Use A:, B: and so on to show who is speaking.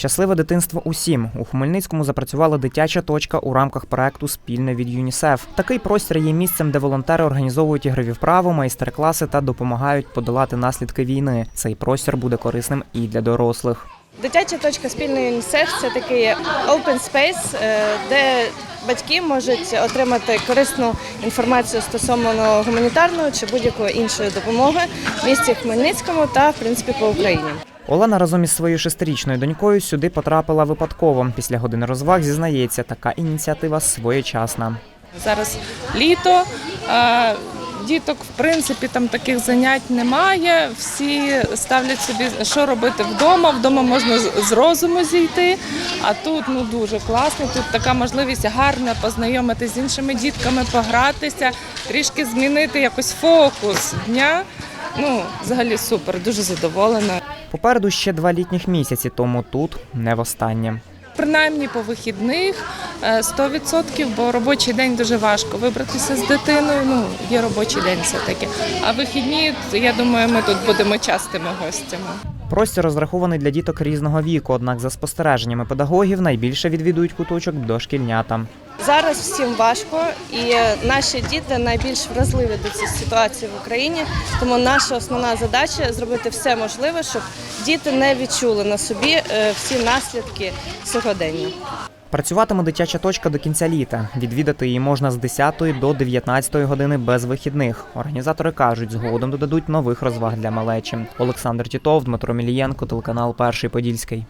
A: Щасливе дитинство усім у Хмельницькому запрацювала дитяча точка у рамках проекту Спільно від ЮНІСЕФ. Такий простір є місцем, де волонтери організовують ігрові вправи, майстер-класи та допомагають подолати наслідки війни. Цей простір буде корисним і для дорослих.
B: Дитяча точка спільної ЮНІСЕФ це такий open space, е, де батьки можуть отримати корисну інформацію стосовно гуманітарної чи будь-якої іншої допомоги в місті Хмельницькому та в принципі по Україні.
A: Олена разом із своєю шестирічною донькою сюди потрапила випадково. Після години розваг зізнається, така ініціатива своєчасна.
C: Зараз літо. Діток, в принципі, там таких занять немає. Всі ставлять собі, що робити вдома. Вдома можна з розуму зійти. А тут ну дуже класно. Тут така можливість гарна познайомитися з іншими дітками, погратися, трішки змінити якось фокус дня. Ну, взагалі супер, дуже задоволена.
A: Попереду ще два літніх місяці, тому тут не востаннє.
C: Принаймні по вихідних е, 100%, бо робочий день дуже важко вибратися з дитиною. Ну, є робочий день все-таки. А вихідні, я думаю, ми тут будемо частими гостями.
A: Простір розрахований для діток різного віку, однак за спостереженнями педагогів найбільше відвідують куточок дошкільнята.
B: Зараз всім важко, і наші діти найбільш вразливі до цієї ситуації в Україні. Тому наша основна задача зробити все можливе, щоб діти не відчули на собі е, всі наслідки сьогодення.
A: Працюватиме дитяча точка до кінця літа. Відвідати її можна з 10 до 19 години без вихідних. Організатори кажуть, згодом додадуть нових розваг для малечі. Олександр Тітов, Дмитро Мілієнко, телеканал Перший Подільський.